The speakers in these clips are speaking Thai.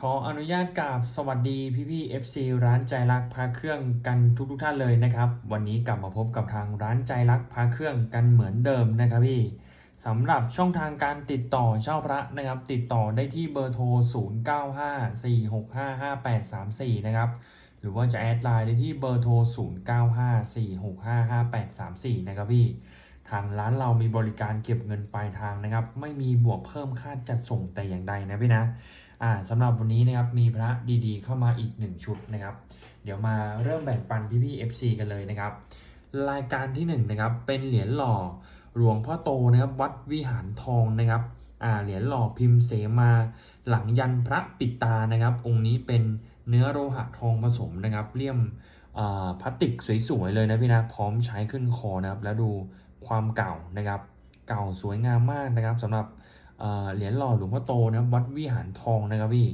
ขออนุญาตกราบสวัสดีพี่พี่ๆ FC ร้านใจรักพาเครื่องกันทุกทุกท่านเลยนะครับ วันนี้กลับมาพบกับทางร้านใจรักพาเครื่องกันเหมือนเดิมนะครับพี่สำหรับช่องทางการติดต่อเช่าพระนะครับ ติดต่อได้ที่เบอร์โทร 0954655834 นะครับ หรือว่าจะแอดไลน์ได้ที่เบอร์โทร 0954655834 นะครับพี่ทางร้านเรามีบริการเก็บเงินปลายทางนะครับ ไม่มีบวกเพิ่มค่าจัดส่งแต่อย่างใดนะพี่นะ อ่าสำหรับวันนี้นะครับมีพระดีๆ เข้ามาอีก 1 ชุดนะครับ เดี๋ยวมาเริ่มแบ่งปันพี่ๆ FC กันเลยนะครับ รายการที่1นนะครับเป็นเหรียญหล่อหลวงพ่อโตนะครับวัดวิหารทองนะครับอ่าเหรียญหล่อพิมพ์เสมาหลังยันพระปิดตานะครับ องค์นี้เป็นเนื้อโลหะทองผสมนะครับเลี่ยมอ่าพลาสติกสวยๆเลยนะพี่นะพร้อมใช้ขึ้นคอนะครับ แล้วดูความเก่านะครับ เก่าสวยงามมากนะครับสำหรับ เหรียญหล่อหลวงพ่อโตนะครับวัดวิหารทองนะครับพี่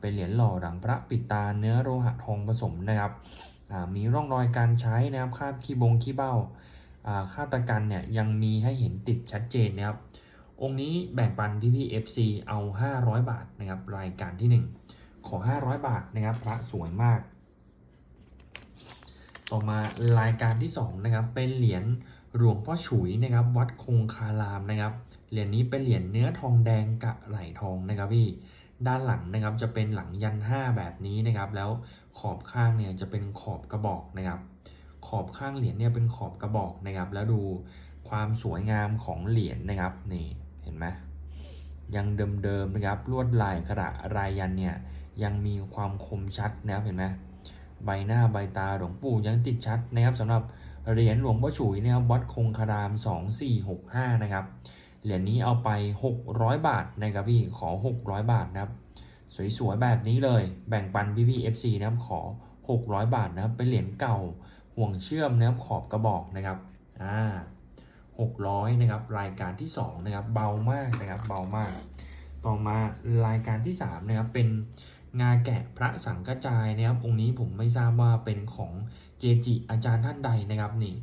เป็นเหรียญหล่อหลังพระปิดตาเนื้อโลหะทองผสมนะครับมีร่องรอยการใช้นะครับคาบขี้บงขี้เบ้าอ่าคราบตะกันเนี่ยยังมีให้เห็นติดชัดเจนนะครับ องค์นี้แบ่งปันพี่พี่ FC เอา 500 บาทนะครับรายการที่ 1 ขอ 500 บาทนะครับพระสวยมาก ต่อมารายการที่2นะครับเป็นเหรียญหลวงพ่อฉุยนะครับวัดคงคารามนะครับ เหรียญนี้เป็นเหรียญเนื้อทองแดงกะไหลทองนะครับพี่ด้านหลังนะครับจะเป็นหลังยัน 5 แบบนี้นะครับ แล้วขอบข้างเนี่ยจะเป็นขอบกระบอกนะครับ ขอบข้างเหรียญเนี่ยเป็นขอบกระบอกนะครับ แล้วดูความสวยงามของเหรียญนะครับนี่เห็นไหมยังเดิมๆนะครับลวดลายกระรายยันเนี่ยยังมีความคมชัดนะครับเห็นไหมใบหน้าใบตาหลวงปู่ยังติดชัดนะครับสำหรับเหรียญหลวงพ่อฉุยนะครับวัดคงคาราม 2465 นะครับ เหรียญนี้เอาไป 600 บาทนะครับพี่ขอ 600 บาทนะครับ สวยๆแบบนี้เลยแบ่งปันพี่ๆ FC นะครับขอ 600 บาทนะครับเป็นเหรียญเก่าห่วงเชื่อมนะครับขอบกระบอกนะครับอ่า600นะครับรายการที่2นะครับเบามากนะครับเบามาก ต่อมารายการที่3นะครับเป็นงาแกะพระสังกจายนะครับองค์นี้ผมไม่ทราบว่าเป็นของเกจิอาจารย์ท่านใดนะครับนี่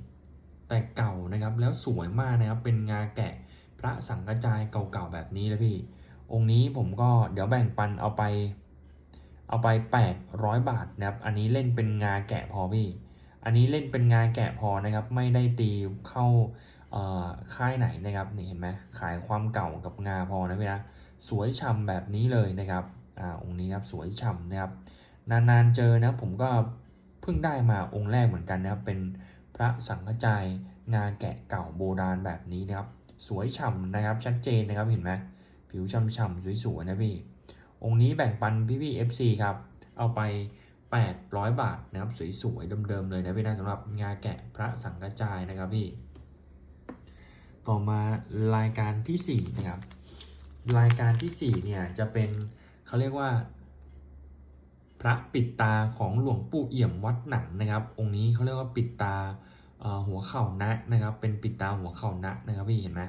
แต่เก่านะครับแล้วสวยมากนะครับเป็นงาแกะ พระสังกระจายเก่าๆแบบนี้เลยพี่ องค์นี้ผมก็เดี๋ยวแบ่งปันเอาไป เอาไป 800 บาทนะครับ อันนี้เล่นเป็นงาแกะพอพี่ อันนี้เล่นเป็นงาแกะพอนะครับ ไม่ได้ตีเข้าค่ายไหนนะครับนี่เห็นไหมขายความเก่ากับงาพอนะพี่นะสวยฉ่ำแบบนี้เลยนะครับอ่าองค์นี้ครับสวยฉ่ำนะครับ นานๆเจอนะผมก็เพิ่งได้มาองค์แรกเหมือนกันนะครับเป็นพระสังฆจายงาแกะเก่าโบราณแบบนี้นะครับ สวยฉ่ำนะครับชัดเจนนะครับเห็นไหมผิวฉ่ำๆสวยๆนะพี่ องค์นี้แบ่งปันพี่ๆ FC ครับ เอาไป 800 บาทนะครับสวยๆเดิมๆเลยนะพี่นะสำหรับงาแกะพระสังกจายนะครับพี่ ต่อมารายการทีสี่4 นะครับ รายการทีสี่ 4 เนี่ยจะเป็นเขาเรียกว่า พระปิดตาของหลวงปู่เอี่ยมวัดหนังนะครับ องค์นี้เขาเรียกว่าปิดตา หัวเข่านะนะครับ เป็นปิดตาหัวเข่านะนะครับพี่เห็นไหม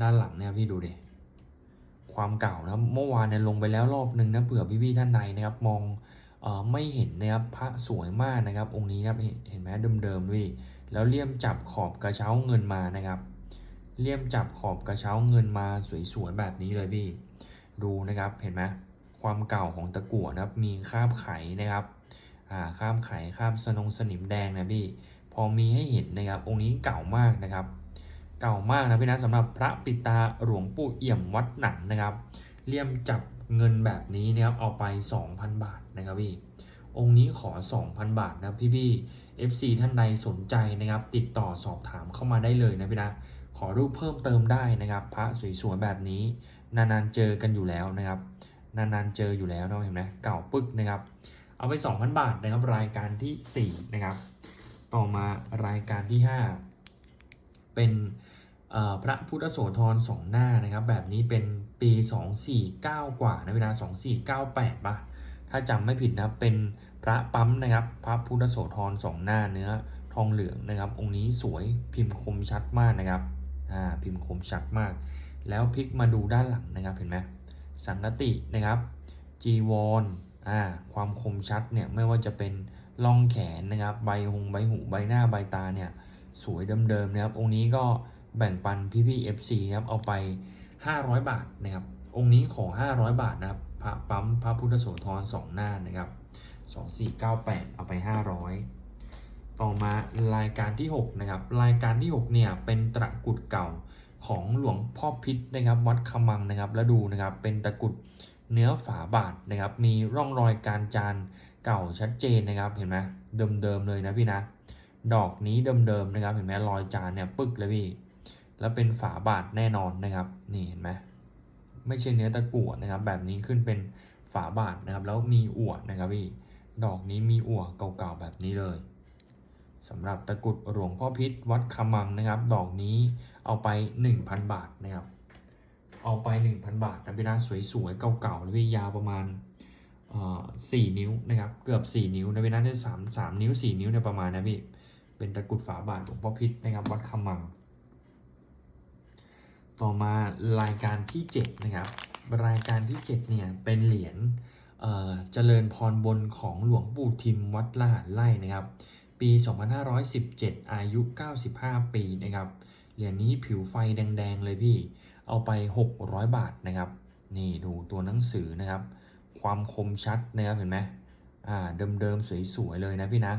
ด้านหลังเนี่ยพี่ดูดิความเก่านะเมื่อวานเนี่ยลงไปแล้วรอบนึงนะเผื่อพี่ๆท่านใดนะครับ มองไม่เห็นนะครับพระสวยมากนะครับ องค์นี้นะครับเห็นเห็นไหมเดิมๆพี่แล้วเลี่ยมจับขอบกระเช้าเงินมานะครับ เลี่ยมจับขอบกระเช้าเงินมาสวยๆแบบนี้เลยพี่ ดูนะครับเห็นไหมความเก่าของตะกั่วนะครับมีคราบไขนะครับอ่าคราบไขคราบสนงสนิมแดงนะพี่ อมีให้เห็นนะครับ องค์นี้เก่ามากนะครับ เก่ามากนะพี่นะสำหรับพระปิตาหลวงปู่เอี่ยมวัดหนังนะครับเลี่ยมจับเงินแบบนี้นะครับเอาไป 2,000 บาทนะครับพี่องค์นี้ขอ 2,000 บาทนะพี่พี่ๆ FC ท่านใดสนใจนะครับ ติดต่อสอบถามเข้ามาได้เลยนะพี่นะขอรูปเพิ่มเติมได้นะครับ พระสวยๆแบบนี้ นานๆเจอกันอยู่แล้วนะครับ นานๆเจออยู่แล้วนะเห็นไหมเก่าปึ๊กนะครับ เอาไป 2,000 บาทนะครับรายการที่ 4 นะครับ ต่อมารายการที่ 5 เป็นพระพุทธโสธรสองหน้านะครับ แบบนี้เป็นปี 249 กว่านะเวลา 2498ป่ะถ้าจำไม่ผิดนะเป็นพระปั๊มนะครับ พระพุทธโสธรสองหน้าเนื้อทองเหลืองนะครับ องค์นี้สวยพิมพ์คมชัดมากนะครับอ่าพิมพ์คมชัดมาก แล้วพลิกมาดูด้านหลังนะครับเห็นไหมสังกตินะครับจีวรอ่าความคมชัดเนี่ยไม่ว่าจะเป็น ล่องแขนนะครับ ใบหงใบหูใบหน้าใบตาเนี่ยสวยเดิมๆนะครับ องค์นี้ก็แบ่งปันพี่ๆ FC นะครับเอาไป 500 บาทนะครับ องค์นี้ขอ 500 บาทนะครับพระปั๊มพระพุทธโสธรสองหน้านะครับ2498 เอาไป 500 ต่อมารายการที่ 6 นะครับ รายการที่ 6 เนี่ยเป็นตะกรุดเก่าของหลวงพ่อพิษนะครับ วัดขมังนะครับ แล้วดูนะครับเป็นตะกรุดเนื้อฝาบาทนะครับ มีร่องรอยการจาน เก่าชัดเจนนะครับเห็นไหมเดิมๆเลยนะพี่นะ ดอกนี้เดิมๆนะครับ เห็นไหมรอยจานเนี่ยปึกเลยพี่ แล้วเป็นฝาบาทแน่นอนนะครับ นี่เห็นไหมไม่ใช่เนื้อตะกั่วนะครับ แบบนี้ขึ้นเป็นฝาบาทนะครับ แล้วมีอวดนะครับพี่ ดอกนี้มีอั่วเก่าๆแบบนี้เลยสำหรับตะกรุดหลวงพ่อพิษวัดคำมังนะครับ ดอกนี้เอาไป 1,000 บาทนะครับ เอาไป 1,000 บาทนะพี่นะสวยๆเก่าๆแล้วพี่ยาวประมาณ สี่นิ้วนะครับเกือบ 4 นิ้วนะพี่นะได้สามสามนิ้ว 4 นิ้วในยประมาณนะพี่เป็นตะกรุดฝาบาทหลวงพ่อพิษนะครับวัดคำมัง ต่อมารายการที่7นะครับรายการที่7เนี่ยเป็นเหรียญเจริญพรบนของหลวงปู่ทิมวัดละหารไร่นะครับ ปี 2517 อายุ 95 ปีนะครับเหรียญนี้ผิวไฟแดง ๆ เลยพี่ เอาไป 600 บาทนะครับ นี่ดูตัวหนังสือนะครับ ความคมชัดนะครับเห็นไหมอ่าเดิมๆสวยๆเลยนะพี่นะ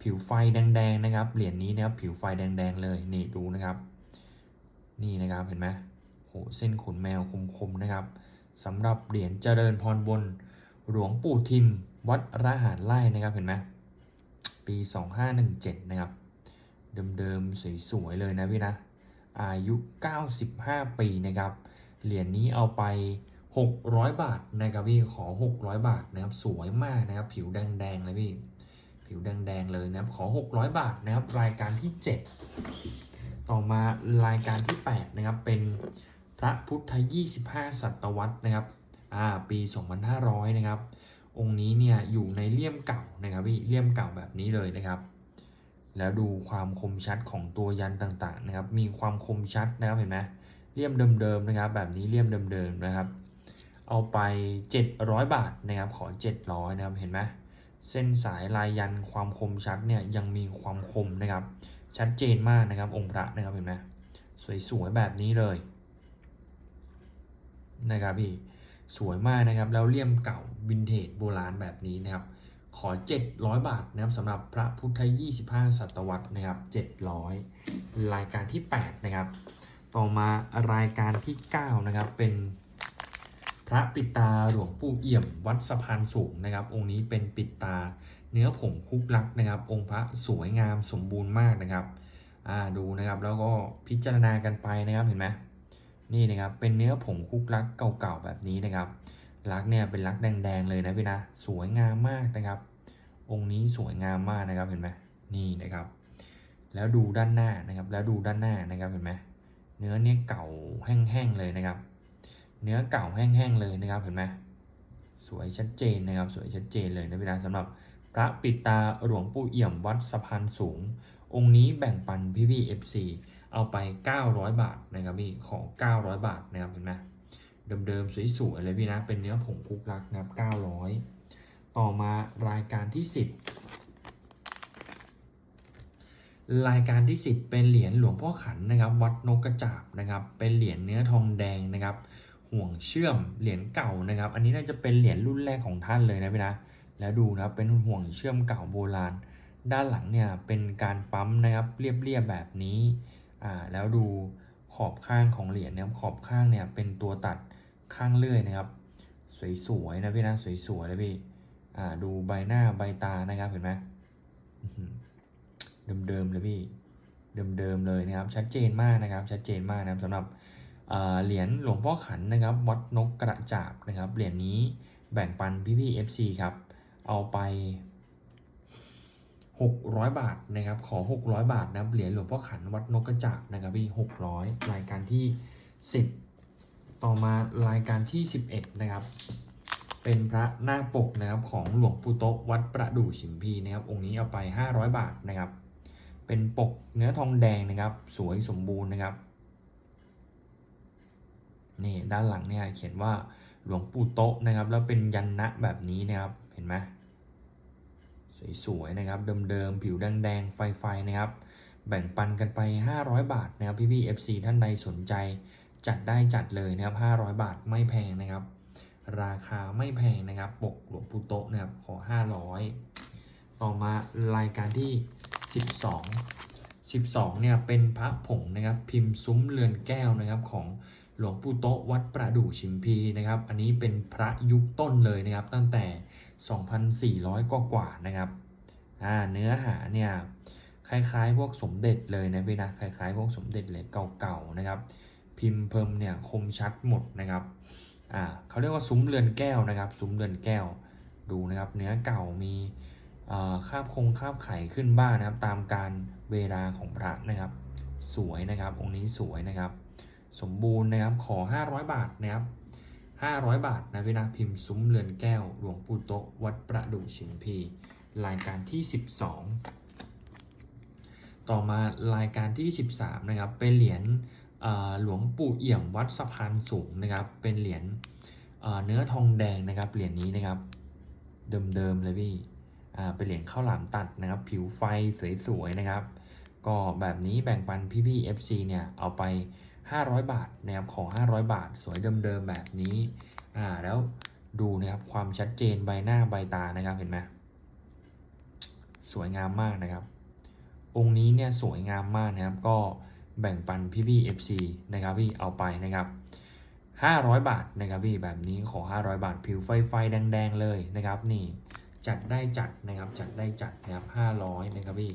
ผิวไฟแดงๆนะครับเหรียญนี้นะครับผิวไฟแดงๆเลยนี่ดูนะครับ นี่นะครับเห็นไหมโหเส้นขนแมวคมๆนะครับสำหรับเหรียญเจริญพรบนหลวงปู่ทิมวัดระหารไร่นะครับเห็นไหมปี 2517 นะครับ เดิมๆสวยๆเลยนะพี่นะ อายุ 95 ปีนะครับ เหรียญนี้เอาไป 600 บาทนะครับพี่ขอ 600 บาทนะครับสวยมากนะครับผิวแดงๆเลยพี่ผิวแดงๆเลยนะครับขอ 600 บาทนะครับรายการที่ 7 ต่อมารายการที่ 8 นะครับ เป็นพระพุทธ 25 ศตวรรษนะครับอ่าปี 2500 นะครับ องค์นี้เนี่ยอยู่ในเลี่ยมเก่านะครับพี่เลี่ยมเก่าแบบนี้เลยนะครับ แล้วดูความคมชัดของตัวยันต่างๆนะครับ มีความคมชัดนะครับเห็นไหมเลี่ยมเดิมๆนะครับ แบบนี้เลี่ยมเดิมๆนะครับ เอาไป 700 บาทนะครับขอ 700นะครับเห็นไหมเส้นสายลายยันความคมชัดเนี่ยยังมีความคมนะครับ ชัดเจนมากนะครับ องค์พระนะครับเห็นไหมสวยๆแบบนี้เลยนะครับพี่สวยมากนะครับแล้วเลี่ยมเก่าวินเทจโบราณแบบนี้นะครับ ขอ 700 บาทนะครับสำหรับพระพุทธ 25 ศตวรรษนะครับ 700 รายการที่ 8 นะครับ ต่อมารายการที่ 9 นะครับเป็น ระปิดตาหลวงปู่เอี่ยมวัดสะพานสูงนะครับ องค์นี้เป็นปิดตาเนื้อผงคุกลักนะครับ องค์พระสวยงามสมบูรณ์มากนะครับอ่าดูนะครับแล้วก็พิจารณากันไปนะครับเห็นไหมนี่นะครับเป็นเนื้อผงคุกลักเก่าๆแบบนี้นะครับลักเนี่ยเป็นลักแดงๆเลยนะพี่นะสวยงามมากนะครับ องค์นี้สวยงามมากนะครับเห็นไหมนี่นะครับ แล้วดูด้านหน้านะครับ แล้วดูด้านหน้านะครับเห็นไหมเนื้อเนี่ยเก่าแห้งๆเลยนะครับ เนื้อเก่าแห้งๆเลยนะครับเห็นไหมสวยชัดเจนนะครับสวยชัดเจนเลยนะพี่นะสำหรับพระปิตาหลวงปู่เอี่ยมวัดสะพานสูง องค์นี้แบ่งปันพี่พี่ FC เอาไป 900 บาทนะครับพี่ของ 900 บาทนะครับเห็นไหมเดิมๆสวยๆเลยพี่นะเป็นเนื้อผงคุกลักนะครับ900 ต่อมารายการที่ 10 รายการที่ 10 เป็นเหรียญหลวงพ่อขันนะครับ วัดนกกระจาบนะครับ เป็นเหรียญเนื้อทองแดงนะครับ ห่วงเชื่อมเหรียญเก่านะครับ อันนี้น่าจะเป็นเหรียญรุ่นแรกของท่านเลยนะพี่นะ แล้วดูนะครับเป็นห่วงเชื่อมเก่าโบราณ ด้านหลังเนี่ยเป็นการปั๊มนะครับเรียบๆแบบนี้ อ่าแล้วดูขอบข้างของเหรียญเนะครับขอบข้างเนี่ยเป็นตัวตัดข้างเลื่อยนะครับ สวยๆนะพี่นะสวยๆเลยพี่อ่าดูใบหน้าใบตานะครับเห็นไหมเดิมๆเลยพี่เดิมๆเลยนะครับชัดเจนมากนะครับชัดเจนมากนะครับสำหรับ เหรียญหลวงพ่อขันนะครับวัดนกกระจาบนะครับเหรียญนี้แบ่งปันพี่ๆ FC ครับเอาไป 600 บาทนะครับขอ 600 บาทนะเหรียญหลวงพ่อขันวัดนกกระจาบนะครับพี่600 รายการที่ 10 ต่อมารายการที่ 11 นะครับ เป็นพระหน้าปกนะครับของหลวงปู่โตะวัดประดู่ฉิมพีนะครับองค์นี้เอาไป 500 บาทนะครับ เป็นปกเนื้อทองแดงนะครับ สวยสมบูรณ์นะครับ นี่ด้านหลังเนี่ยเขียนว่าหลวงปู่โตะนะครับ แล้วเป็นยันนะแบบนี้นะครับเห็นไหมสวยๆนะครับเดิมๆผิวแดงๆไฟๆนะครับ แบ่งปันกันไป 500 บาทนะครับพี่ๆ FC ท่านใดสนใจจัดได้จัดเลยนะครับ 500 บาทไม่แพงนะครับ ราคาไม่แพงนะครับ ปกหลวงปู่โตะนะครับขอ 500 ต่อมารายการที่ 12 12เนี่ยเป็นพระผงนะครับ พิมพ์ซุ้มเรือนแก้วนะครับของ หลวงปู่โตวัดประดู่ชิมพีนะครับ อันนี้เป็นพระยุคต้นเลยนะครับ ตั้งแต่ 2,400 กว่ากว่านะครับอ่าเนื้อหาเนี่ยคล้ายๆ พวกสมเด็จเลยนะพี่นะคล้ายๆ พวกสมเด็จเลยเก่าๆนะครับ พิมพ์เพิ่มเนี่ยคมชัดหมดนะครับอ่าเขาเรียกว่าซุ้มเรือนแก้วนะครับ ซุ้มเรือนแก้วดูนะครับ เนื้อเก่ามีคาบคงคาบไข่ขึ้นบ้างนะครับ ตามการเวลาของพระนะครับ สวยนะครับองค์นี้สวยนะครับ สมบูรณ์นะครับขอ 500 บาทนะครับ500 บาทนะพี่นะพิมพ์ซุ้มเรือนแก้วหลวงปู่โตะวัดประดู่ชิมพีรายการที่ 12 ต่อมารายการที่ 13นะครับเป็นเหรียญหลวงปู่เอี่ยมวัดสะพานสูงนะครับเป็นเหรียญเนื้อทองแดงนะครับเหรียญนี้นะครับเดิมๆเลยพี่เป็นเหรียญข้าวหลามตัดนะครับ ผิวไฟสวยๆนะครับ ก็แบบนี้แบ่งปันพี่ๆ FC เนี่ยเอาไป 500 บาทนะครับของ 500 บาท สวยเดิมๆแบบนี้อ่าแล้วดูนะครับความชัดเจนใบหน้าใบตานะครับเห็นไหมสวยงามมากนะครับ องค์นี้เนี่ยสวยงามมากนะครับ ก็แบ่งปันพี่ๆ FC นะครับพี่เอาไปนะครับ 500 บาทนะครับพี่แบบนี้ขอ 500 บาทผิวไฟไฟแดง ๆ เลยนะครับ นี่จัดได้จัดนะครับจัดได้จัดนะครับ500นะครับพี่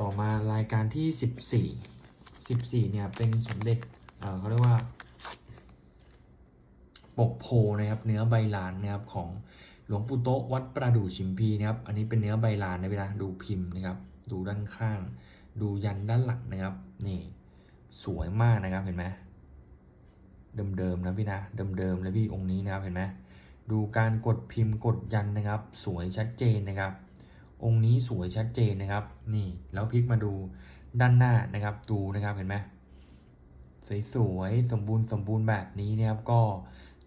ต่อมารายการที่ 14 14เนี่ยเป็นสมเด็จเเขาเรียกว่าปกโพนะครับเนื้อใบลานนะครับของหลวงปู่โตวัดประดู่ชิมพีนะครับ อันนี้เป็นเนื้อใบลานนะเวลาดูพิมพ์นะครับ ดูด้านข้าง ดูยันด้านหลังนะครับนี่สวยมากนะครับเห็นไหมเดิมๆนะพี่นะเดิมๆเลยพี่องค์นี้นะครับเห็นไหมดูการกดพิมพ์กดยันนะครับ สวยชัดเจนนะครับ องค์นี้สวยชัดเจนนะครับ นี่แล้วพลิกมาดูด้านหน้านะครับ ดูนะครับเห็นไหมสวยๆสมบูรณ์สมบูรณ์แบบนี้นะครับ ก็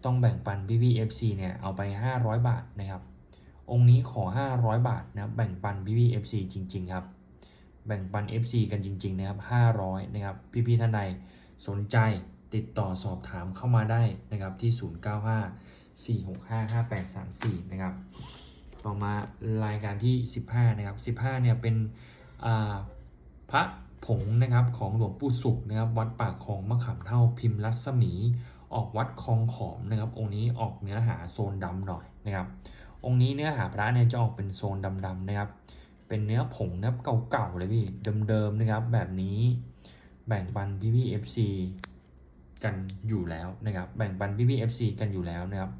ต้องแบ่งปันพี่พี่ FC เนี่ยเอาไป 500 บาทนะครับ องค์นี้ขอ 500 บาทนะแบ่งปันพี่พี่ FC จริง ๆ ครับ แบ่งปัน FC กันจริง ๆ นะครับ 500 นะครับ พี่ๆท่านใดสนใจติดต่อสอบถามเข้ามาได้นะครับที่ 0954655834 นะครับ ต่อมารายการที่ 15นะครับ15เนี่ยเป็นพระผงนะครับของหลวงปู่สุขนะครับวัดปากคลองมะขามเท่าพิมพ์รัศมี ออกวัดคลองขอมนะครับองค์นี้ออกเนื้อหาโซนดำหน่อยนะครับองค์นี้เนื้อหาพระเนี่ยจะออกเป็นโซนดำๆนะครับ เป็นเนื้อผงนะครับเก่าๆเลยพี่เดิมๆนะครับแบบนี้แบ่งปันพี่ๆ FC กันอยู่แล้วนะครับ แบ่งปันพี่ๆ FC กันอยู่แล้วนะครับ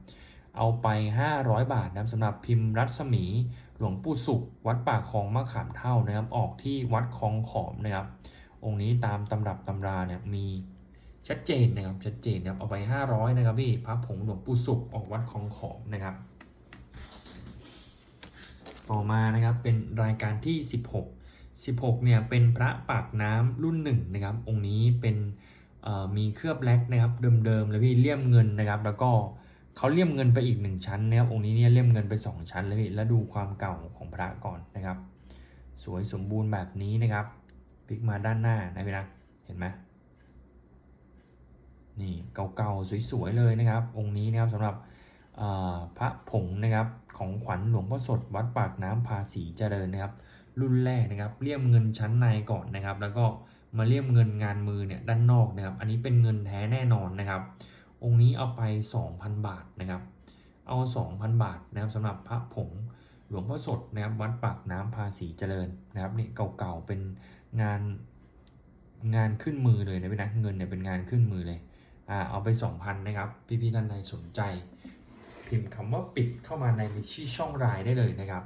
เอาไป 500 บาทนะครับสำหรับพิมพ์รัศมี หลวงปู่สุข วัดป่าคลองมะขามเท่านะครับ ออกที่วัดคลองขอมนะครับ องค์นี้ตามตำรับตำราเนี่ยมีชัดเจนนะครับชัดเจนนะครับเอาไป 500 นะครับพี่พระผงหลวงปู่สุขออกวัดคลองขอมนะครับ ต่อมานะครับเป็นรายการที่ 16 16เนี่ยเป็นพระปากน้ำรุ่นหนึ่งนะครับ องค์นี้เป็นมีเคลือบแล็กนะครับเดิมๆเลยพี่เลี่ยมเงินนะครับ แล้วก็ เขาเลี่ยมเงินไปอีกหนึ่งชั้นนะครับองค์นี้เนี่ยเลี่ยมเงินไป 2 ชั้นเลยพี่แล้วดูความเก่าของพระก่อนนะครับ สวยสมบูรณ์แบบนี้นะครับพลิกมาด้านหน้านะพี่นะเห็นไหมนี่เก่าๆสวยๆเลยนะครับ องค์นี้นะครับสำหรับพระผงนะครับของขวัญหลวงพ่อสดวัดปากน้ำภาษีเจริญนะครับ รุ่นแรกนะครับเลี่ยมเงินชั้นในก่อนนะครับ แล้วก็มาเลี่ยมเงินงานมือเนี่ยด้านนอกนะครับ อันนี้เป็นเงินแท้แน่นอนนะครับ องค์นี้เอาไป 2,000 บาทนะครับ เอา 2,000 บาทนะครับสำหรับพระผงหลวงพ่อสดนะครับวัดปากน้ำภาษีเจริญนะครับนี่เก่าๆเป็นงานงานขึ้นมือเลยนะพี่นะเงินเนี่ยเป็นงานขึ้นมือเลยอ่าเอาไป 2,000นะครับพี่ๆท่านใดสนใจ พิมพ์คำว่าปิดเข้ามาในชื่อช่องรายได้เลยนะครับ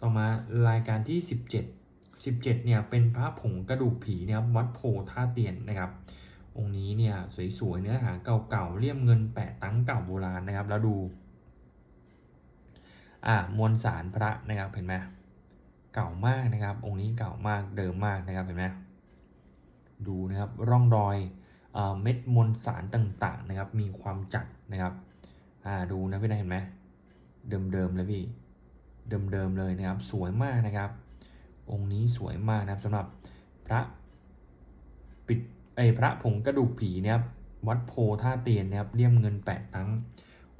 ต่อมารายการที่ 17 17เนี่ยเป็นพระผงกระดูกผีนะครับวัดโพท่าเตียนนะครับ องค์นี้เนี่ยสวยๆเนื้อหาเก่าๆเลี่ยมเงินแปะตั้งเก่าโบราณนะครับ แล้วดูอ่ามวลสารพระนะครับเห็นไหมเก่ามากนะครับ องค์นี้เก่ามากเดิมมากนะครับเห็นไหมดูนะครับร่องรอยเอเม็ดมวลสารต่างๆนะครับ มีความจัดนะครับอ่าดูนะพี่นายเห็นไหมเดิมๆเลยพี่เดิมๆเลยนะครับ สวยมากนะครับ องค์นี้สวยมากนะครับสำหรับพระปิด ไอยพระผงกระดูกผีเนี่ยครับวัดโพท่าเตียนนะครับเลี่ยมเงินแปดตังค์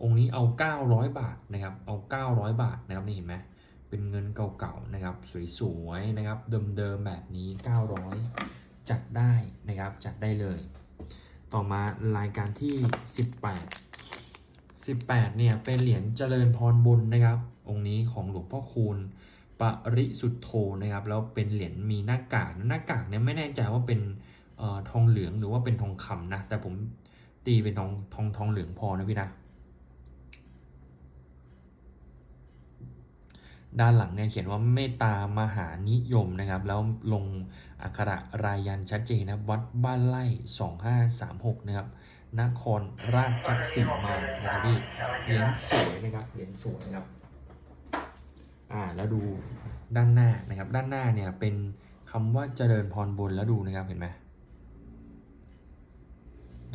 องค์นี้เอา 900 บาทนะครับเอา 900 บาทนะครับนี่เห็นไหมเป็นเงินเก่าๆนะครับสวยๆนะครับเดิมๆแบบนี้ 900 จัดได้นะครับจัดได้เลย ต่อมารายการที่ 18 18เนี่ยเป็นเหรียญเจริญพรบุญนะครับ องค์นี้ของหลวงพ่อคูณปริสุทธโธนะครับแล้วเป็นเหรียญมีหน้ากากหน้ากากเนี่ยไม่แน่ใจว่าเป็น ทองเหลืองหรือว่าเป็นทองคำนะ แต่ผมตีเป็นทองทองทองเหลืองพอนะพี่นะ ด้านหลังเนี่ยเขียนว่าเมตตามหานิยมนะครับ แล้วลงอักขระรายันชัดเจนนะวัดบ้านไร่2536 นะครับนครราชสีมานะครับพี่เหรียญสวยนะครับเหรียญสวยนะครับอ่าแล้วดูด้านหน้านะครับ ด้านหน้าเนี่ยเป็นคำว่าเจริญพรบนแล้วดูนะครับเห็นไหม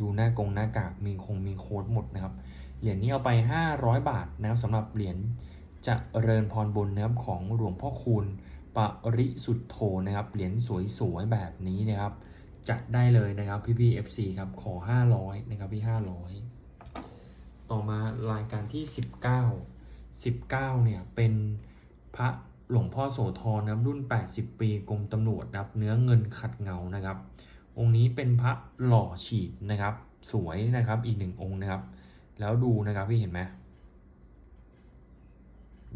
ดูหน้ากงหน้ากากมีคงมีโค้ดหมดนะครับ เหรียญนี้เอาไป 500 บาทนะครับสำหรับเหรียญจะเริญพรบนนะครับของหลวงพ่อคูณปริสุทธโธนะครับเหรียญสวยๆแบบนี้นะครับ จัดได้เลยนะครับพี่พี่ FC ครับขอ 500นะครับพี่ 500 ต่อมารายการที่ 19 19เนี่ยเป็นพระหลวงพ่อโสธรนะครับรุ่น 80 ปีกรมตำรวจนะครับเนื้อเงินขัดเงานะครับ องค์นี้เป็นพระหล่อฉีดนะครับ สวยนะครับอีกหนึ่งองค์นะครับ แล้วดูนะครับพี่เห็นไหม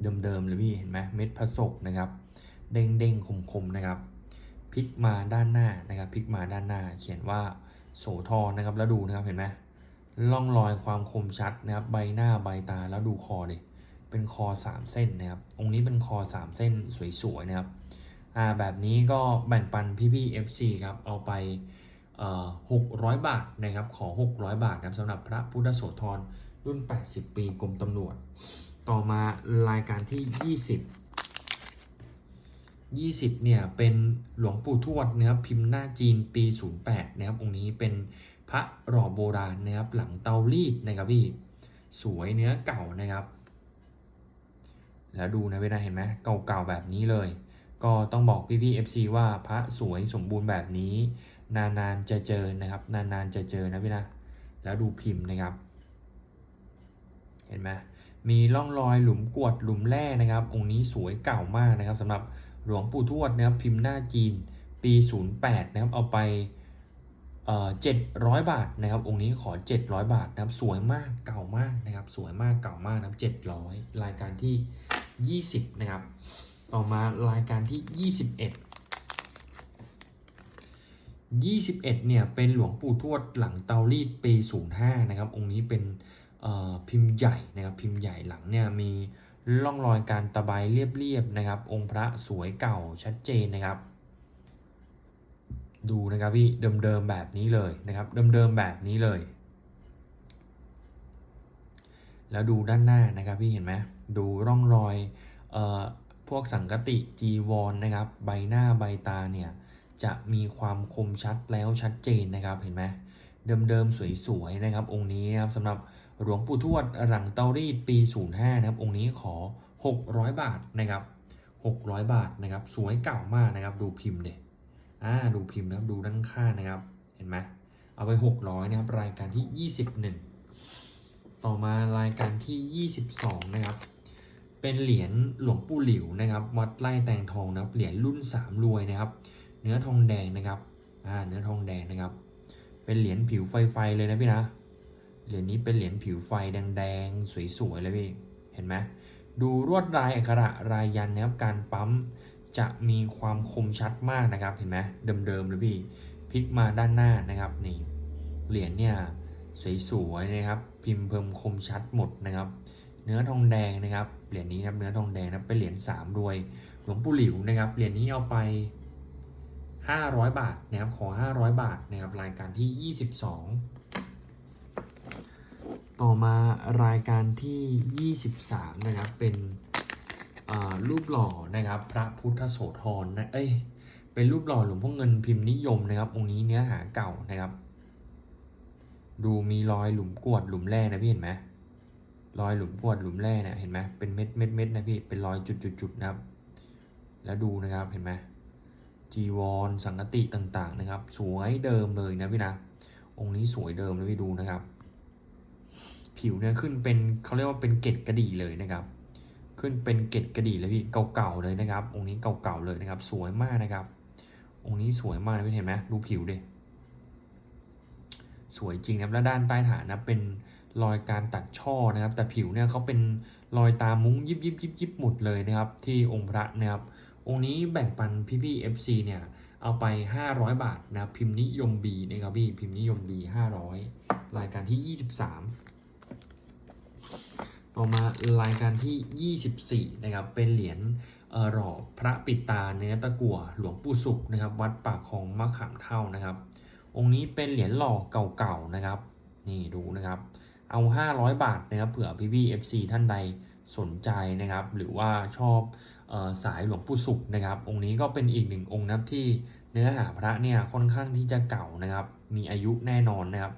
เดิมๆเลยพี่เห็นไหมเม็ดผสกนะครับ เด้งเด้งคมๆนะครับพลิกมาด้านหน้านะครับพลิกมาด้านหน้า เขียนว่าโสธรนะครับ แล้วดูนะครับเห็นไหมร่องรอยความคมชัดนะครับ ใบหน้าใบตาแล้วดูคอเลยเป็นคอสามเส้นนะครับ องค์นี้เป็นคอสามเส้นสวยๆนะครับ อ่าแบบนี้ก็แบ่งปันพี่ๆ FC ครับเอาไปหกร้อยบาทนะครับขอ 600 บาทนะครับสำหรับพระพุทธโสธรรุ่น 80 ปีกรมตำรวจ ต่อมารายการที่ 20 20เนี่ยเป็นหลวงปู่ทวดนะครับพิมพ์หน้าจีนปี 08นะครับองค์นี้เป็นพระหล่อโบราณนะครับหลังเตารีดนะครับพี่สวยเนื้อเก่านะครับ แล้วดูนะเวลาเห็นไหมเก่าๆแบบนี้เลย ก็ต้องบอกพี่ๆ FC ว่าพระสวยสมบูรณ์แบบนี้ นานๆจะเจอนะครับ นานๆจะเจอนะพี่นะแล้วดูพิมพ์นะครับ เห็นไหมมีร่องรอยหลุมกวดหลุมแร่นะครับ องค์นี้สวยเก่ามากนะครับสำหรับหลวงปู่ทวดนะครับ พิมพ์หน้าจีนปี 08 นะครับ เอาไปเอ่อ700บาทนะครับ องค์นี้ขอ 700 บาทนะครับ สวยมากเก่ามากนะครับ สวยมากเก่ามากนะครับ700 รายการที่ 20 นะครับ ต่อมารายการที่ 21 21เนี่ยเป็นหลวงปู่ทวดหลังเตารีดปี 05 นะครับ องค์นี้เป็นพิมพ์ใหญ่นะครับพิมพ์ใหญ่หลังเนี่ยมีร่องรอยการตะไบเรียบๆนะครับ องค์พระสวยเก่าชัดเจนนะครับ ดูนะครับพี่เดิมๆแบบนี้เลยนะครับเดิมๆแบบนี้เลย แล้วดูด้านหน้านะครับพี่เห็นไหมดูร่องรอยเพวกสังกติจีวรนนะครับ ใบหน้าใบตาเนี่ยจะมีความคมชัดแล้วชัดเจนนะครับเห็นไหมเดิมๆสวยๆนะครับ องค์นี้นะครับสำหรับหลวงปู่ทวดหลังเตารีดปี 05 นะครับ องค์นี้ขอ 600 บาทนะครับ600 บาทนะครับ สวยเก่ามากนะครับ ดูพิมพ์เด็อ่าดูพิมพ์นะครับดูด้านข้างนะครับ เห็นไหมเอาไป 600 นะครับ รายการที่ 21 ต่อมารายการที่ 22 นะครับ เป็นเหรียญหลวงปู่หลิวนะครับ วัดไร่แตงทองนะครับเหรียญรุ่น 3 รวยนะครับ เนื้อทองแดงนะครับอ่าเนื้อทองแดงนะครับ เป็นเหรียญผิวไฟๆเลยนะพี่นะเหรียญนี้เป็นเหรียญผิวไฟแดงๆสวยๆเลยพี่เห็นไหมดูลวดลายอักขระรายยันนะครับการปั๊มจะมีความคมชัดมากนะครับเห็นไหมเดิมๆเลยพี่พลิกมาด้านหน้านะครับนี่เหรียญเนี่ยสวยๆนะครับ พิมพ์เพิ่มคมชัดหมดนะครับ นื้อทองแดงนะครับ เหรียญนี้นะครับเนื้อทองแดงนะเป็นเหรียญสามรวย หลวงปู่หลิวนะครับ เหรียญนี้เอาไป 500 บาทนะครับขอ 500 บาทนะครับรายการที่ 22 ต่อมารายการที่ 23 นะครับเป็นอ่ารูปหล่อนะครับ พระพุทธโสธรนะเอ้ยเป็นรูปหล่อหลวงพ่อเงินพิมพ์นิยมนะครับ องค์นี้เนื้อหาเก่านะครับ ดูมีรอยหลุมกวดหลุมแร่นะพี่เห็นไหม รอยหลุมกวดหลุมแร่เนี่ยเห็นไหมเป็นเม็ดเม็ดเม็ดนะพี่เป็นรอยจุดจุดจุดนะครับ แล้วดูนะครับเห็นไหมจีวรสังกติต่างๆนะครับ สวยเดิมเลยนะพี่นะองค์นี้สวยเดิมเลยพี่ดูนะครับ ผิวเนี่ยขึ้นเป็นเขาเรียกว่าเป็นเกล็ดกระดี่เลยนะครับ ขึ้นเป็นเกล็ดกระดี่เลยพี่เก่าๆเลยนะครับ องค์นี้เก่าๆเลยนะครับ สวยมากนะครับ องค์นี้สวยมากนะพี่เห็นไหมดูผิวดิสวยจริงนะแล้วด้านใต้ฐานนะเป็น รอยการตัดช่อนะครับ แต่ผิวเนี่ยเขาเป็นรอยตามุ้งยิบยิบยิบยิบหมดเลยนะครับ ที่องค์พระนะครับ องค์นี้แบ่งปันพี่พี่ FC เนี่ยเอาไป 500 บาทนะครับพิมพ์นิยม B นะครับพี่พิมพ์นิยม B 500 รายการที่ 23 ต่อมารายการที่ 24นะครับเป็นเหรียญเออหล่อพระปิตาเนื้อตะกั่วหลวงปู่สุขนะครับ วัดปากคลองมะขามเท่านะครับ องค์นี้เป็นเหรียญหล่อเก่าๆนะครับ นี่ดูนะครับ เอา 500 บาทนะครับเผื่อพี่พี่ FC ท่านใดสนใจนะครับ หรือว่าชอบออสายหลวงปู่สุขนะครับ องค์นี้ก็เป็นอีกหนึ่งองค์นะครับที่เนื้อหาพระเนี่ยค่อนข้างที่จะเก่านะครับ มีอายุแน่นอนนะครับ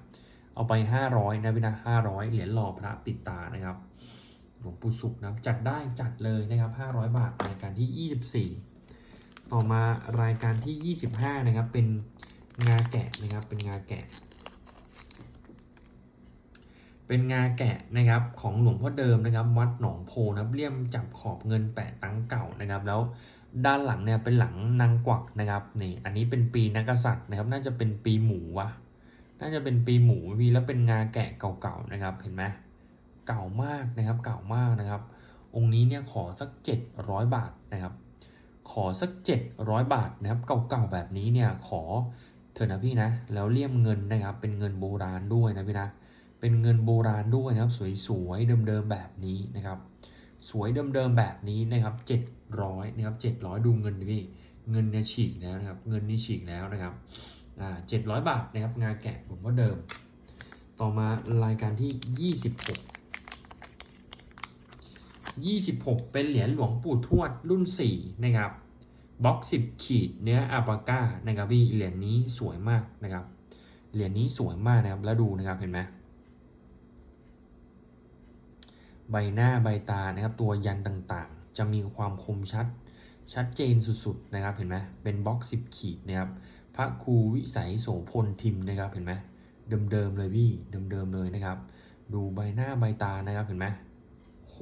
เอาไป 500นะพี่นะ500 เหรียญหล่อพระปิดตานะครับ หลวงปู่สุขนะจัดได้จัดเลยนะครับ 500 บาทรายการที่ 24 ต่อมารายการที่ 25 นะครับ เป็นงาแกะนะครับ เป็นงาแกะ เป็นงาแกะนะครับของหลวงพ่อเดิมนะครับ วัดหนองโพนะครับเลี่ยมจับขอบเงินแปะตังเก่านะครับ แล้วด้านหลังเนี่ยเป็นหลังนางกวักนะครับนี่อันนี้เป็นปีนักษัตริย์นะครับ น่าจะเป็นปีหมูวะน่าจะเป็นปีหมูพี่แล้วเป็นงาแกะเก่าๆนะครับเห็นไหมเก่ามากนะครับเก่ามากนะครับ องค์นี้เนี่ยขอสัก 700 บาทนะครับ ขอสัก 700 บาทนะครับ เก่าๆแบบนี้เนี่ยขอเถอะนะพี่นะ แล้วเลี่ยมเงินนะครับ เป็นเงินโบราณด้วยนะพี่นะ เป็นเงินโบราณด้วยนะครับ สวยๆเดิมๆแบบนี้นะครับ สวยเดิมๆแบบนี้นะครับ 700นะครับ700 ดูเงินดิพี่เงินเนี่ยฉีกแล้วนะครับ เงินนี่ฉีกแล้วนะครับอ่า700 บาทนะครับ งานแกะผมว่าเดิม ต่อมารายการที่ 26 26 เป็นเหรียญหลวงปู่ทวดรุ่น 4 นะครับบล็อก 10 ขีดเนื้ออาปาก้านะครับพี่เหรียญนี้สวยมากนะครับเหรียญนี้สวยมากนะครับแล้วดูนะครับเห็นไหม ใบหน้าใบตานะครับตัวยันต่างๆ จะมีความคมชัดชัดเจนสุดๆนะครับเห็นไหมเป็นบล็อก10ขีดนะครับพระครูวิสัยโสพลทิมนะครับเห็นไหมเดิมๆเลยพี่เดิมๆเลยนะครับ ดูใบหน้าใบตานะครับเห็นไหมโห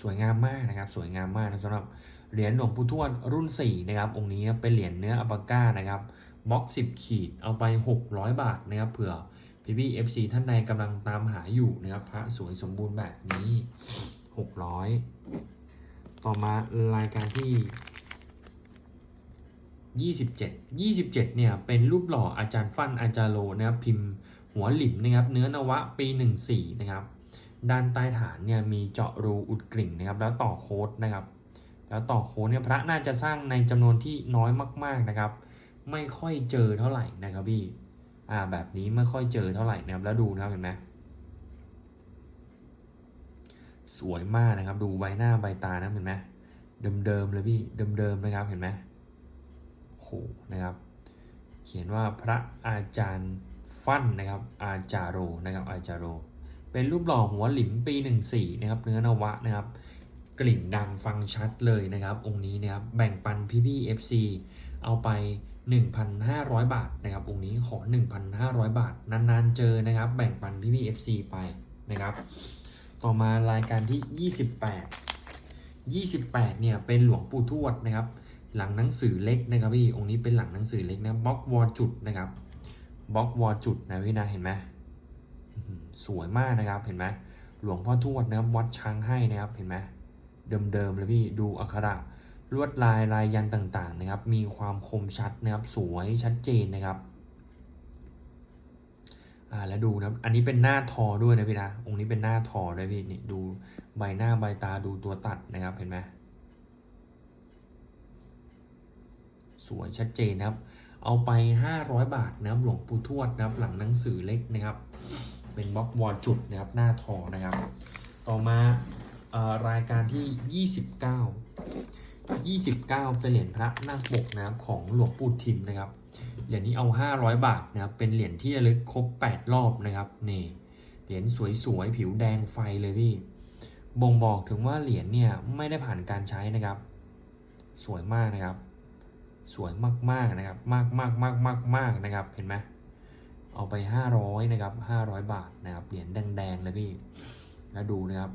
สวยงามมากนะครับสวยงามมากนะสำหรับเหรียญหลวงปู่ทวดรุ่น4นะครับองค์นี้เป็นเหรียญเนื้ออัปปาก้านะครับบล็อก10 ขีดเอาไป 600 บาทนะครับเผื่อ พี่พี่เอฟซีท่านใดกำลังตามหาอยู่นะครับพระสวยสมบูรณ์แบบนี้ 600 ต่อมารายการที่ 27 27เนี่ยเป็นรูปหล่ออาจารย์ฟั่นอาจารย์โลนะครับพิมพ์หัวหลิมนะครับเนื้อนวะปี 14 นะครับ ด้านใต้ฐานเนี่ยมีเจาะรูอุดกริ่งนะครับแล้วต่อโค้ดนะครับ แล้วต่อโค้ดเนี่ยพระน่าจะสร้างในจำนวนที่น้อยมากๆนะครับ ไม่ค่อยเจอเท่าไหร่นะครับพี่ อ่าแบบนี้ไม่ค่อยเจอเท่าไหร่นะครับแล้วดูนะครับเห็นไหมสวยมากนะครับ ดูใบหน้าใบตานะเห็นไหมเดิมๆเลยพี่เดิมๆนะครับเห็นไหมโหนะครับ เขียนว่าพระอาจารย์ฟั่นนะครับ อาจารโรนะครับอาจารโร เป็นรูปหล่อหัวหลิมปี 14นะครับ เนื้อนวะนะครับ กลิ่นดังฟังชัดเลยนะครับ องค์นี้นะครับ แบ่งปันพี่ๆ FC เอาไป 1,500 บาทนะครับองค์นี้ขอ 1,500 บาท นานๆเจอนะครับ แบ่งปันพี่ๆ FC ไปนะครับ ต่อมารายการที่ 28 28เนี่ยเป็นหลวงปู่ทวดนะครับ หลังหนังสือเล็กนะครับพี่องค์นี้เป็นหลังหนังสือเล็กนะบล็อกวอลจุดนะครับบล็อกวอลจุดนะพี่นะเห็นไหมสวยมากนะครับเห็นไหมหลวงพ่อทวดนะครับวัดช้างให้นะครับเห็นไหมเดิมๆเลยพี่ดูอักขระ ลวดลายลายยันต่างๆนะครับ มีความคมชัดนะครับ สวยชัดเจนนะครับอ่าแล้วดูนะครับอันนี้เป็นหน้าทอด้วยนะพี่นะองค์นี้เป็นหน้าทอด้วยพี่นี่ดูใบหน้าใบตาดูตัวตัดนะครับเห็นไหมสวยชัดเจนนะครับ เอาไป 500 บาทนะครับหลวงปู่ทวดนะครับ หลังหนังสือเล็กนะครับ เป็นบล็อกวอลจุดนะครับหน้าทอนะครับ ต่อมาเอ่อรายการที่ 29 29 เป็นเหรียญพระนาคปกนะครับของหลวงปู่ทิมนะครับเหรียญนี้เอา 500 บาทนะครับเป็นเหรียญที่ระลึกครบ 8 รอบนะครับนี่เหรียญสวยๆ ผิวแดงไฟเลยพี่บ่งบอกถึงว่าเหรียญเนี่ยไม่ได้ผ่านการใช้นะครับ สวยมากนะครับ สวยมากๆนะครับ มากมากมากมากมากนะครับเห็นไหมเอาไปห้าร้อยนะครับห้าร้อยบาทนะครับเหรียญแดงๆเลยพี่แล้วดูนะครับ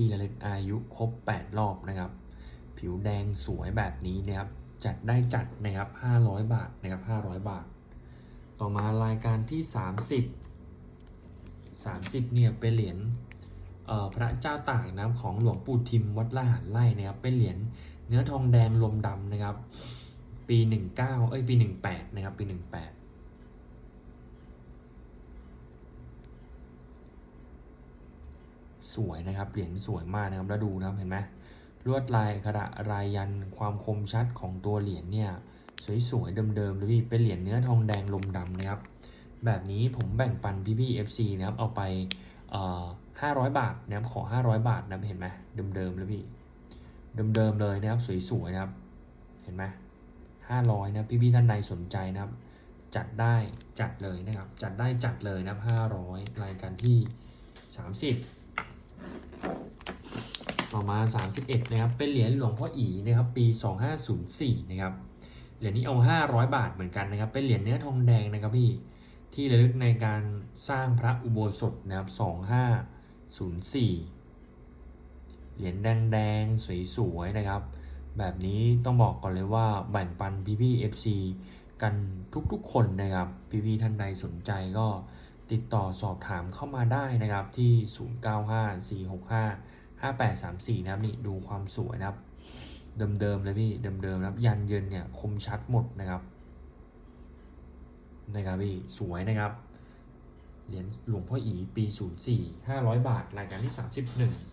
ที่ระลึกอายุครบ 8 รอบนะครับ ผิวแดงสวยแบบนี้นะครับ จัดได้จัดนะครับ 500 บาทนะครับ 500 บาท ต่อมารายการที่ 30 30 เนี่ยเป็นเหรียญพระเจ้าตากนะครับของหลวงปู่ทิมวัดละหารไร่นะครับเป็นเหรียญเนื้อทองแดงลมดำนะครับ ปี 19 เอ้ยปี 18 นะครับปี 18 สวยนะครับเหรียญสวยมากนะครับแล้วดูนะครับเห็นไหมลวดลายกระดาษรายยันความคมชัดของตัวเหรียญเนี่ยสวยๆเดิมๆเลยพี่เป็นเหรียญเนื้อทองแดงลมดำนะครับแบบนี้ผมแบ่งปันพี่ๆ FC นะครับเอาไปเอ่อ500บาทนะครับขอ500บาทนะเห็นไหมเดิมๆเลยพี่เดิมๆเลยนะครับสวยๆนะครับเห็นไหม500นะครับพี่ๆท่านใดสนใจนะครับ จัดได้จัดเลยนะครับจัดได้จัดเลยนะครับ500รายการที่30 ต่อมา 31 นะครับ เป็นเหรียญหลวงพ่ออีนะครับ ปี 2504 นะครับ เหรียญนี้เอา 500 บาทเหมือนกันนะครับ เป็นเหรียญเนื้อทองแดงนะครับพี่ ที่ระลึกในการสร้างพระอุโบสถนะครับ 2504 เหรียญแดงๆ สวยๆ นะครับ แบบนี้ต้องบอกก่อนเลยว่าแบ่งปันพี่ๆ FC กันทุกๆ คนนะครับ พี่ๆ ท่านใดสนใจก็ ติดต่อสอบถามเข้ามาได้นะครับที่ 095465 5834 นะครับนี่ดูความสวยนะครับ เดิมๆเลยพี่เดิมๆนะครับยันเยินเนี่ยคมชัดหมดนะครับนะครับพี่สวยนะครับเหรียญหลวงพ่ออีปี 04 500 บาท รายการที่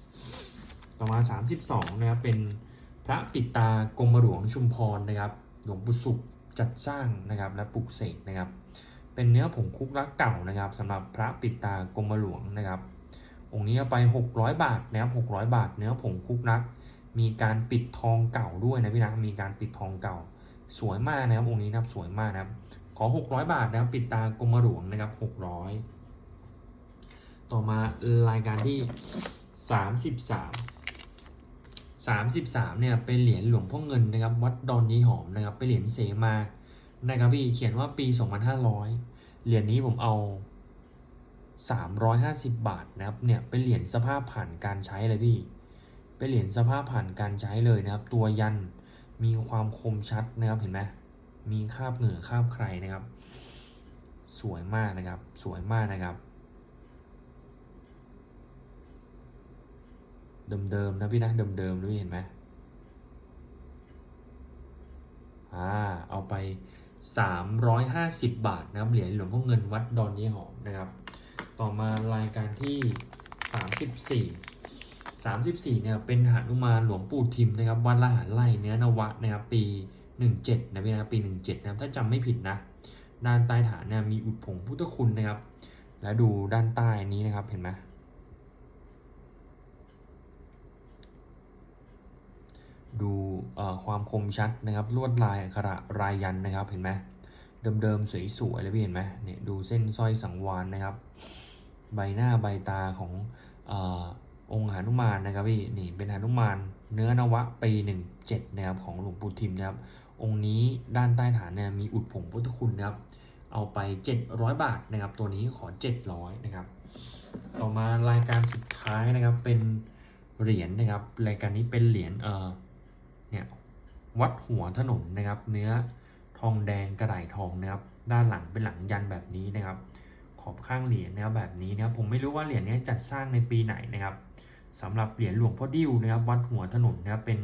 31 ต่อมา 32 นะครับ เป็นพระปิตากรมหลวงชุมพรนะครับ หลวงปู่สุขจัดสร้างนะครับ และปลุกเสกนะครับ เป็นเนื้อผงคุกรักเก่านะครับสำหรับพระปิดตากรมหลวงนะครับ องค์นี้ไป 600 บาทนะครับ600 บาท เนื้อผงคุกรัก มีการปิดทองเก่าด้วยนะพี่นะมีการปิดทองเก่า สวยมากนะครับองค์นี้นะครับสวยมากนะครับขอ 600 บาทนะครับปิดตากรมหลวงนะครับ 600 ต่อมารายการที่ 33 33เนี่ยเป็นเหรียญหลวงพ่อเงินนะครับวัดดอนยีหอมนะครับเป็นเหรียญเสมา นะครับพี่เขียนว่าปี 2500 เหรียญนี้ผมเอา 350 บาทนะครับเนี่ยเป็นเหรียญสภาพผ่านการใช้เลยพี่ เป็นเหรียญสภาพผ่านการใช้เลยนะครับ ตัวยันมีความคมชัดนะครับเห็นไหมมีคาบเหงื่อคาบใครนะครับ สวยมากนะครับ สวยมากนะครับ เดิมๆนะพี่นะเดิมๆด้วยเห็นไหมอ่าเอาไป 350 บาทนะครับเหรียญหลวงพ่อเงินวัดดอนยี่หอมนะครับ ต่อมารายการที่ 34 34เนี่ยเป็นหานุมานหลวงปู่ทิมนะครับวัดละหารไร่เนื้อนวะนะครับปี 17นะพี่นะครับปี 17นะครับถ้าจำไม่ผิดนะด้านใต้ฐานเนี่ยมีอุดผงพุทธคุณนะครับ แล้วดูด้านใต้นี้นะครับเห็นไหม ดูความคมชัดนะครับลวดลายอักขระรายยันนะครับเห็นไหมเดิมๆสวยๆเลยพี่เห็นไหมเนี่ยดูเส้นสร้อยสังวานนะครับ ใบหน้าใบตาของอองค์หนุมานนะครับพี่นี่เป็นหนุมานเนื้อนวะปี17นะครับของหลวงปู่ทิมนะครับ องค์นี้ด้านใต้ฐานเนี่ยมีอุดผงพุทธคุณนะครับ เอาไป 700 บาทนะครับ ตัวนี้ขอ 700นะครับ ต่อมารายการสุดท้ายนะครับเป็นเหรียญนะครับ รายการนี้เป็นเหรียญเออ เนี่ยวัดหัวถนนนะครับ เนื้อทองแดงกระไดทองนะครับ ด้านหลังเป็นหลังยันแบบนี้นะครับ ขอบข้างเหรียญนะครับแบบนี้นะครับผมไม่รู้ว่าเหรียญนี้จัดสร้างในปีไหนนะครับสำหรับเหรียญหลวงพ่อดิ้วนะครับ วัดหัวถนนนะครับเป็น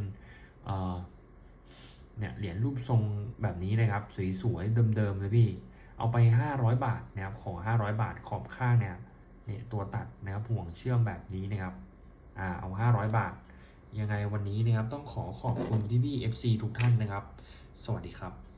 เอ่อเนี่ยเหรียญรูปทรงแบบนี้นะครับสวยๆเดิมๆเลยพี่ เอาไป 500 บาทนะครับขอ 500 บาทขอบข้างเนี่ยเนี่ยตัวตัดนะครับห่วงเชื่อมแบบนี้นะครับอ่าเอา 500 บาท ยังไงวันนี้นะครับต้องขอขอบคุณพี่พี่ๆ FC ทุกท่านนะครับ สวัสดีครับ